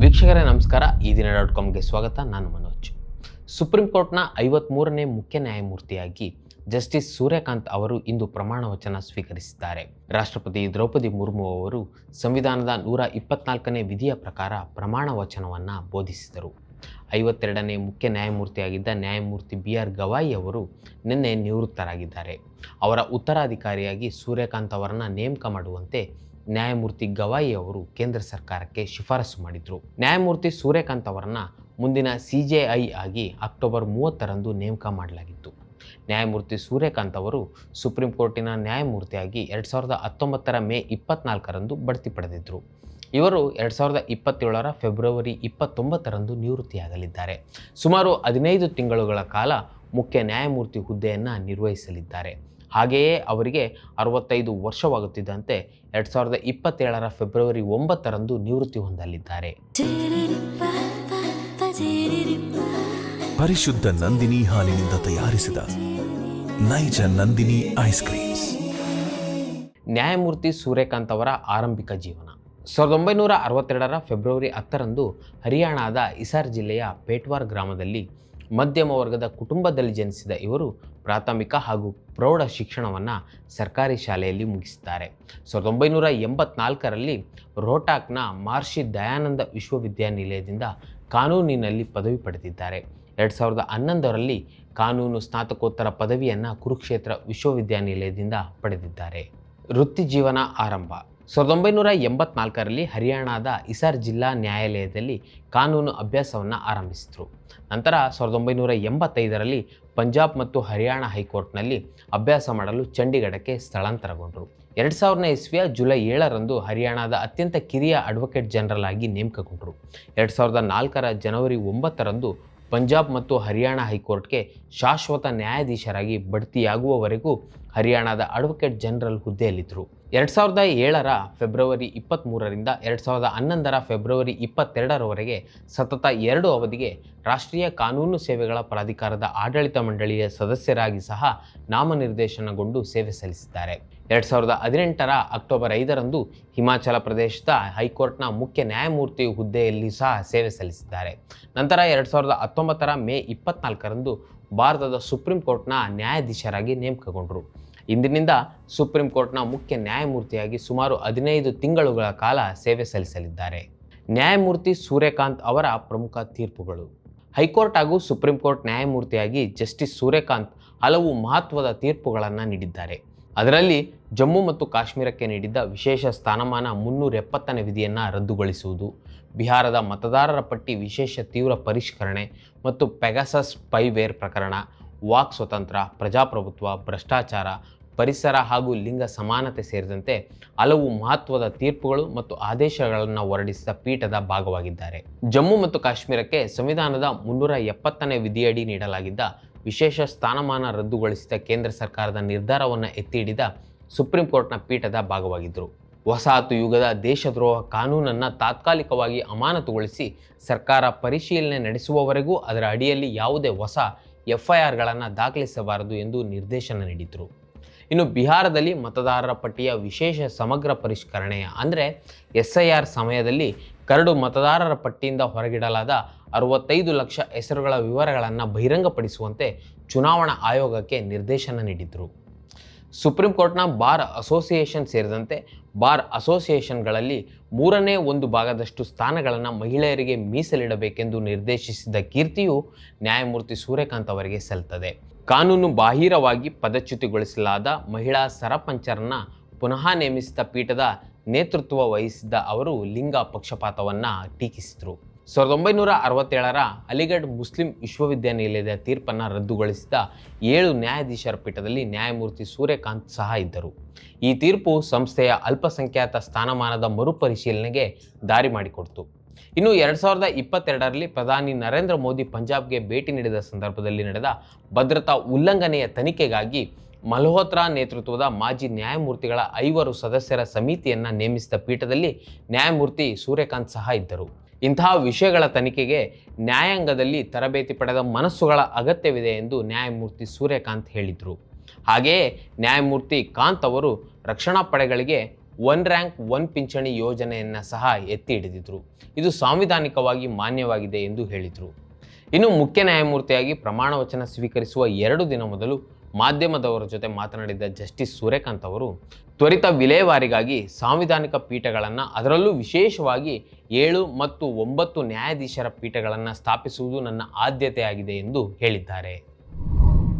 ವೀಕ್ಷಕರೇ, ನಮಸ್ಕಾರ. ಈ ದಿನ ಡಾಟ್ ಕಾಮ್ಗೆ ಸ್ವಾಗತ. ನಾನು ಮನೋಜ್. ಸುಪ್ರೀಂ ಕೋರ್ಟ್ನ ಐವತ್ಮೂರನೇ ಮುಖ್ಯ ನ್ಯಾಯಮೂರ್ತಿಯಾಗಿ ಜಸ್ಟಿಸ್ ಸೂರ್ಯಕಾಂತ್ ಅವರು ಇಂದು ಪ್ರಮಾಣ ವಚನ ಸ್ವೀಕರಿಸಿದ್ದಾರೆ. ರಾಷ್ಟ್ರಪತಿ ದ್ರೌಪದಿ ಮುರ್ಮು ಅವರು ಸಂವಿಧಾನದ ನೂರ ಇಪ್ಪತ್ನಾಲ್ಕನೇ ವಿಧಿಯ ಪ್ರಕಾರ ಪ್ರಮಾಣ ವಚನವನ್ನು ಬೋಧಿಸಿದರು. ಐವತ್ತೆರಡನೇ ಮುಖ್ಯ ನ್ಯಾಯಮೂರ್ತಿಯಾಗಿದ್ದ ನ್ಯಾಯಮೂರ್ತಿ ಬಿ ಆರ್ ಗವಾಯಿ ಅವರು ನಿನ್ನೆ ನಿವೃತ್ತರಾಗಿದ್ದಾರೆ. ಅವರ ಉತ್ತರಾಧಿಕಾರಿಯಾಗಿ ಸೂರ್ಯಕಾಂತ್ ಅವರನ್ನು ನೇಮಕ ಮಾಡುವಂತೆ ನ್ಯಾಯಮೂರ್ತಿ ಗವಾಯಿ ಅವರು ಕೇಂದ್ರ ಸರ್ಕಾರಕ್ಕೆ ಶಿಫಾರಸು ಮಾಡಿದರು. ನ್ಯಾಯಮೂರ್ತಿ ಸೂರ್ಯಕಾಂತ್ ಅವರನ್ನ ಮುಂದಿನ ಸಿಜೆಐ ಆಗಿ ಅಕ್ಟೋಬರ್ ಮೂವತ್ತರಂದು ನೇಮಕ ಮಾಡಲಾಗಿತ್ತು. ನ್ಯಾಯಮೂರ್ತಿ ಸೂರ್ಯಕಾಂತ್ ಅವರು ಸುಪ್ರೀಂ ಕೋರ್ಟಿನ ನ್ಯಾಯಮೂರ್ತಿಯಾಗಿ ಎರಡು ಸಾವಿರದ ಹತ್ತೊಂಬತ್ತರ ಮೇ ಇಪ್ಪತ್ನಾಲ್ಕರಂದು ಬಡ್ತಿ ಪಡೆದಿದ್ದರು ಇವರು ಎರಡು ಸಾವಿರದ ಇಪ್ಪತ್ತೇಳರ ಫೆಬ್ರವರಿ ಇಪ್ಪತ್ತೊಂಬತ್ತರಂದು ನಿವೃತ್ತಿಯಾಗಲಿದ್ದಾರೆ. ಸುಮಾರು ಹದಿನೈದು ತಿಂಗಳುಗಳ ಕಾಲ ಮುಖ್ಯ ನ್ಯಾಯಮೂರ್ತಿ ಹುದ್ದೆಯನ್ನು ನಿರ್ವಹಿಸಲಿದ್ದಾರೆ. ಹಾಗೆಯೇ ಅವರಿಗೆ ಅರವತ್ತೈದು ವರ್ಷವಾಗುತ್ತಿದ್ದಂತೆ ಎರಡು ಸಾವಿರದ ಇಪ್ಪತ್ತೇಳರ ಫೆಬ್ರವರಿ ಒಂಬತ್ತರಂದು ನಿವೃತ್ತಿ ಹೊಂದಲಿದ್ದಾರೆ. ಪರಿಶುದ್ಧ ನಂದಿನಿ ಹಾಲಿನಿಂದ ತಯಾರಿಸಿದ ನೈಜ ನಂದಿನಿ ಐಸ್ ಕ್ರೀಮ್ಸ್. ನ್ಯಾಯಮೂರ್ತಿ ಸೂರ್ಯಕಾಂತ್ ಅವರ ಆರಂಭಿಕ ಜೀವನ. ಸಾವಿರದ ಒಂಬೈನೂರ ಅರವತ್ತೆರಡರ ಫೆಬ್ರವರಿ ಹತ್ತರಂದು ಹರಿಯಾಣದ ಇಸಾರ್ ಜಿಲ್ಲೆಯ ಪೇಟ್ವಾರ್ ಗ್ರಾಮದಲ್ಲಿ ಮಧ್ಯಮ ವರ್ಗದ ಕುಟುಂಬದಲ್ಲಿ ಜನಿಸಿದ ಇವರು ಪ್ರಾಥಮಿಕ ಹಾಗೂ ಪ್ರೌಢ ಶಿಕ್ಷಣವನ್ನು ಸರ್ಕಾರಿ ಶಾಲೆಯಲ್ಲಿ ಮುಗಿಸಿದ್ದಾರೆ. ಸಾವಿರದ ಒಂಬೈನೂರ ಎಂಬತ್ನಾಲ್ಕರಲ್ಲಿ ರೋಟಾಕ್ನ ಮಹರ್ಷಿ ದಯಾನಂದ ವಿಶ್ವವಿದ್ಯಾನಿಲಯದಿಂದ ಕಾನೂನಿನಲ್ಲಿ ಪದವಿ ಪಡೆದಿದ್ದಾರೆ. ಎರಡು ಸಾವಿರದ ಹನ್ನೊಂದರಲ್ಲಿ ಕಾನೂನು ಸ್ನಾತಕೋತ್ತರ ಪದವಿಯನ್ನು ಕುರುಕ್ಷೇತ್ರ ವಿಶ್ವವಿದ್ಯಾನಿಲಯದಿಂದ ಪಡೆದಿದ್ದಾರೆ. ವೃತ್ತಿ ಜೀವನ ಆರಂಭ. ಸಾವಿರದ ಒಂಬೈನೂರ ಎಂಬತ್ನಾಲ್ಕರಲ್ಲಿ ಹರಿಯಾಣದ ಇಸಾರ್ ಜಿಲ್ಲಾ ನ್ಯಾಯಾಲಯದಲ್ಲಿ ಕಾನೂನು ಅಭ್ಯಾಸವನ್ನು ಆರಂಭಿಸಿದರು. ನಂತರ ಸಾವಿರದ ಒಂಬೈನೂರ ಎಂಬತ್ತೈದರಲ್ಲಿ ಪಂಜಾಬ್ ಮತ್ತು ಹರಿಯಾಣ ಹೈಕೋರ್ಟ್ನಲ್ಲಿ ಅಭ್ಯಾಸ ಮಾಡಲು ಚಂಡೀಗಢಕ್ಕೆ ಸ್ಥಳಾಂತರಗೊಂಡರು. ಎರಡು ಸಾವಿರನೇ ಇಸ್ವಿಯ ಜುಲೈ ಏಳರಂದು ಹರಿಯಾಣದ ಅತ್ಯಂತ ಕಿರಿಯ ಅಡ್ವೊಕೇಟ್ ಜನರಲ್ ಆಗಿ ನೇಮಕಗೊಂಡರು. ಎರಡು ಸಾವಿರದ ನಾಲ್ಕರ ಜನವರಿ ಒಂಬತ್ತರಂದು ಪಂಜಾಬ್ ಮತ್ತು ಹರಿಯಾಣ ಹೈಕೋರ್ಟ್ಗೆ ಶಾಶ್ವತ ನ್ಯಾಯಾಧೀಶರಾಗಿ ಬಡ್ತಿಯಾಗುವವರೆಗೂ ಹರಿಯಾಣದ ಅಡ್ವೊಕೇಟ್ ಜನರಲ್ ಹುದ್ದೆಯಲ್ಲಿದ್ದರು. ಎರಡು ಸಾವಿರದ ಏಳರ ಫೆಬ್ರವರಿ ಇಪ್ಪತ್ತ್ಮೂರರಿಂದ ಎರಡು ಸಾವಿರದ ಹನ್ನೊಂದರ ಫೆಬ್ರವರಿ ಇಪ್ಪತ್ತೆರಡರವರೆಗೆ ಸತತ ಎರಡು ಅವಧಿಗೆ ರಾಷ್ಟ್ರೀಯ ಕಾನೂನು ಸೇವೆಗಳ ಪ್ರಾಧಿಕಾರದ ಆಡಳಿತ ಮಂಡಳಿಯ ಸದಸ್ಯರಾಗಿ ಸಹ ನಾಮನಿರ್ದೇಶನಗೊಂಡು ಸೇವೆ ಸಲ್ಲಿಸಿದ್ದಾರೆ. ಎರಡು ಸಾವಿರದ ಹದಿನೆಂಟರ ಅಕ್ಟೋಬರ್ ಐದರಂದು ಹಿಮಾಚಲ ಪ್ರದೇಶದ ಹೈಕೋರ್ಟ್ನ ಮುಖ್ಯ ನ್ಯಾಯಮೂರ್ತಿ ಹುದ್ದೆಯಲ್ಲಿ ಸಹ ಸೇವೆ ಸಲ್ಲಿಸಿದ್ದಾರೆ. ನಂತರ ಎರಡು ಸಾವಿರದ ಹತ್ತೊಂಬತ್ತರ ಮೇ ಇಪ್ಪತ್ನಾಲ್ಕರಂದು ಭಾರತದ ಸುಪ್ರೀಂ ಕೋರ್ಟ್ನ ನ್ಯಾಯಾಧೀಶರಾಗಿ ನೇಮಕಗೊಂಡರು. ಇಂದಿನಿಂದ ಸುಪ್ರೀಂ ಕೋರ್ಟ್ನ ಮುಖ್ಯ ನ್ಯಾಯಮೂರ್ತಿಯಾಗಿ ಸುಮಾರು ಹದಿನೈದು ತಿಂಗಳುಗಳ ಕಾಲ ಸೇವೆ ಸಲ್ಲಿಸಲಿದ್ದಾರೆ. ನ್ಯಾಯಮೂರ್ತಿ ಸೂರ್ಯಕಾಂತ್ ಅವರ ಪ್ರಮುಖ ತೀರ್ಪುಗಳು. ಹೈಕೋರ್ಟ್ ಹಾಗೂ ಸುಪ್ರೀಂ ಕೋರ್ಟ್ ನ್ಯಾಯಮೂರ್ತಿಯಾಗಿ ಜಸ್ಟಿಸ್ ಸೂರ್ಯಕಾಂತ್ ಹಲವು ಮಹತ್ವದ ತೀರ್ಪುಗಳನ್ನು ನೀಡಿದ್ದಾರೆ. ಅದರಲ್ಲಿ ಜಮ್ಮು ಮತ್ತು ಕಾಶ್ಮೀರಕ್ಕೆ ನೀಡಿದ್ದ ವಿಶೇಷ ಸ್ಥಾನಮಾನ ಮುನ್ನೂರ ಎಪ್ಪತ್ತನೇ ವಿಧಿಯನ್ನು ರದ್ದುಗೊಳಿಸುವುದು, ಬಿಹಾರದ ಮತದಾರರ ಪಟ್ಟಿ ವಿಶೇಷ ತೀವ್ರ ಪರಿಷ್ಕರಣೆ ಮತ್ತು ಪೆಗಾಸಸ್ ಸ್ಪೈವೇರ್ ಪ್ರಕರಣ, ವಾಕ್ ಸ್ವತಂತ್ರ, ಪ್ರಜಾಪ್ರಭುತ್ವ, ಭ್ರಷ್ಟಾಚಾರ, ಪರಿಸರ ಹಾಗೂ ಲಿಂಗ ಸಮಾನತೆ ಸೇರಿದಂತೆ ಹಲವು ಮಹತ್ವದ ತೀರ್ಪುಗಳು ಮತ್ತು ಆದೇಶಗಳನ್ನು ಹೊರಡಿಸಿದ ಪೀಠದ ಭಾಗವಾಗಿದ್ದಾರೆ. ಜಮ್ಮು ಮತ್ತು ಕಾಶ್ಮೀರಕ್ಕೆ ಸಂವಿಧಾನದ ಮುನ್ನೂರ ಎಪ್ಪತ್ತನೇ ವಿಧಿಯಡಿ ನೀಡಲಾಗಿದ್ದ ವಿಶೇಷ ಸ್ಥಾನಮಾನ ರದ್ದುಗೊಳಿಸಿದ ಕೇಂದ್ರ ಸರ್ಕಾರದ ನಿರ್ಧಾರವನ್ನು ಎತ್ತಿ ಹಿಡಿದ ಸುಪ್ರೀಂ ಕೋರ್ಟ್ನ ಪೀಠದ ಭಾಗವಾಗಿದ್ದರು. ವಸಾಹತು ಯುಗದ ದೇಶದ್ರೋಹ ಕಾನೂನನ್ನು ತಾತ್ಕಾಲಿಕವಾಗಿ ಅಮಾನತುಗೊಳಿಸಿ ಸರ್ಕಾರ ಪರಿಶೀಲನೆ ನಡೆಸುವವರೆಗೂ ಅದರ ಅಡಿಯಲ್ಲಿ ಯಾವುದೇ ಹೊಸ ಎಫ್ಐಆರ್ಗಳನ್ನು ದಾಖಲಿಸಬಾರದು ಎಂದು ನಿರ್ದೇಶನ ನೀಡಿದರು. ಇನ್ನು ಬಿಹಾರದಲ್ಲಿ ಮತದಾರರ ಪಟ್ಟಿಯ ವಿಶೇಷ ಸಮಗ್ರ ಪರಿಷ್ಕರಣೆಯ ಅಂದರೆ ಎಸ್ ಐ ಆರ್ ಸಮಯದಲ್ಲಿ ಕರಡು ಮತದಾರರ ಪಟ್ಟಿಯಿಂದ ಹೊರಗಿಡಲಾದ ಅರವತ್ತೈದು ಲಕ್ಷ ಹೆಸರುಗಳ ವಿವರಗಳನ್ನು ಬಹಿರಂಗಪಡಿಸುವಂತೆ ಚುನಾವಣಾ ಆಯೋಗಕ್ಕೆ ನಿರ್ದೇಶನ ನೀಡಿದರು. ಸುಪ್ರೀಂ ಕೋರ್ಟ್ನ ಬಾರ್ ಅಸೋಸಿಯೇಷನ್ ಸೇರಿದಂತೆ ಬಾರ್ ಅಸೋಸಿಯೇಷನ್ಗಳಲ್ಲಿ ಮೂರನೇ ಒಂದು ಭಾಗದಷ್ಟು ಸ್ಥಾನಗಳನ್ನು ಮಹಿಳೆಯರಿಗೆ ಮೀಸಲಿಡಬೇಕೆಂದು ನಿರ್ದೇಶಿಸಿದ ಕೀರ್ತಿಯು ನ್ಯಾಯಮೂರ್ತಿ ಸೂರ್ಯಕಾಂತ್ ಅವರಿಗೆ ಸಲ್ತದೆ. ಕಾನೂನು ಬಾಹಿರವಾಗಿ ಪದಚ್ಯುತಿಗೊಳಿಸಲಾದ ಮಹಿಳಾ ಸರಪಂಚರನ್ನ ಪುನಃ ನೇಮಿಸಿದ ಪೀಠದ ನೇತೃತ್ವ ವಹಿಸಿದ್ದ ಅವರು ಲಿಂಗ ಪಕ್ಷಪಾತವನ್ನು ಟೀಕಿಸಿದರು. ಸಾವಿರದ ಒಂಬೈನೂರ ಅರವತ್ತೇಳರ ಅಲಿಗಢ್ ಮುಸ್ಲಿಂ ವಿಶ್ವವಿದ್ಯಾನಿಲಯದ ತೀರ್ಪನ್ನು ರದ್ದುಗೊಳಿಸಿದ ಏಳು ನ್ಯಾಯಾಧೀಶರ ಪೀಠದಲ್ಲಿ ನ್ಯಾಯಮೂರ್ತಿ ಸೂರ್ಯಕಾಂತ್ ಸಹ ಇದ್ದರು. ಈ ತೀರ್ಪು ಸಂಸ್ಥೆಯ ಅಲ್ಪಸಂಖ್ಯಾತ ಸ್ಥಾನಮಾನದ ಮರುಪರಿಶೀಲನೆಗೆ ದಾರಿ ಮಾಡಿಕೊಡ್ತು. ಇನ್ನು ಎರಡು ಸಾವಿರದ ಇಪ್ಪತ್ತೆರಡರಲ್ಲಿ ಪ್ರಧಾನಿ ನರೇಂದ್ರ ಮೋದಿ ಪಂಜಾಬ್ಗೆ ಭೇಟಿ ನೀಡಿದ ಸಂದರ್ಭದಲ್ಲಿ ನಡೆದ ಭದ್ರತಾ ಉಲ್ಲಂಘನೆಯ ತನಿಖೆಗಾಗಿ ಮಲ್ಹೋತ್ರಾ ನೇತೃತ್ವದ ಮಾಜಿ ನ್ಯಾಯಮೂರ್ತಿಗಳ ಐವರು ಸದಸ್ಯರ ಸಮಿತಿಯನ್ನು ನೇಮಿಸಿದ ಪೀಠದಲ್ಲಿ ನ್ಯಾಯಮೂರ್ತಿ ಸೂರ್ಯಕಾಂತ್ ಸಹ ಇದ್ದರು. ಇಂತಹ ವಿಷಯಗಳ ತನಿಖೆಗೆ ನ್ಯಾಯಾಂಗದಲ್ಲಿ ತರಬೇತಿ ಪಡೆದ ಮನಸ್ಸುಗಳ ಅಗತ್ಯವಿದೆ ಎಂದು ನ್ಯಾಯಮೂರ್ತಿ ಸೂರ್ಯಕಾಂತ್ ಹೇಳಿದರು. ಹಾಗೆಯೇ ನ್ಯಾಯಮೂರ್ತಿ ಕಾಂತ್ ಅವರು ರಕ್ಷಣಾ ಪಡೆಗಳಿಗೆ ಒನ್ ರ್ಯಾಂಕ್, ಒನ್ ಪಿಂಚಣಿ ಯೋಜನೆಯನ್ನು ಸಹ ಎತ್ತಿ ಹಿಡಿದಿದ್ರು. ಇದು ಸಾಂವಿಧಾನಿಕವಾಗಿ ಮಾನ್ಯವಾಗಿದೆ ಎಂದು ಹೇಳಿದರು. ಇನ್ನು ಮುಖ್ಯ ನ್ಯಾಯಮೂರ್ತಿಯಾಗಿ ಪ್ರಮಾಣ ವಚನ ಸ್ವೀಕರಿಸುವ ಎರಡು ದಿನ ಮೊದಲು ಮಾಧ್ಯಮದವರ ಜೊತೆ ಮಾತನಾಡಿದ ಜಸ್ಟಿಸ್ ಸೂರ್ಯಕಾಂತ್ ಅವರು, ತ್ವರಿತ ವಿಲೇವಾರಿಗಾಗಿ ಸಾಂವಿಧಾನಿಕ ಪೀಠಗಳನ್ನು, ಅದರಲ್ಲೂ ವಿಶೇಷವಾಗಿ ಏಳು ಮತ್ತು ಒಂಬತ್ತು ನ್ಯಾಯಾಧೀಶರ ಪೀಠಗಳನ್ನು ಸ್ಥಾಪಿಸುವುದು ನನ್ನ ಆದ್ಯತೆಯಾಗಿದೆ ಎಂದು ಹೇಳಿದ್ದಾರೆ.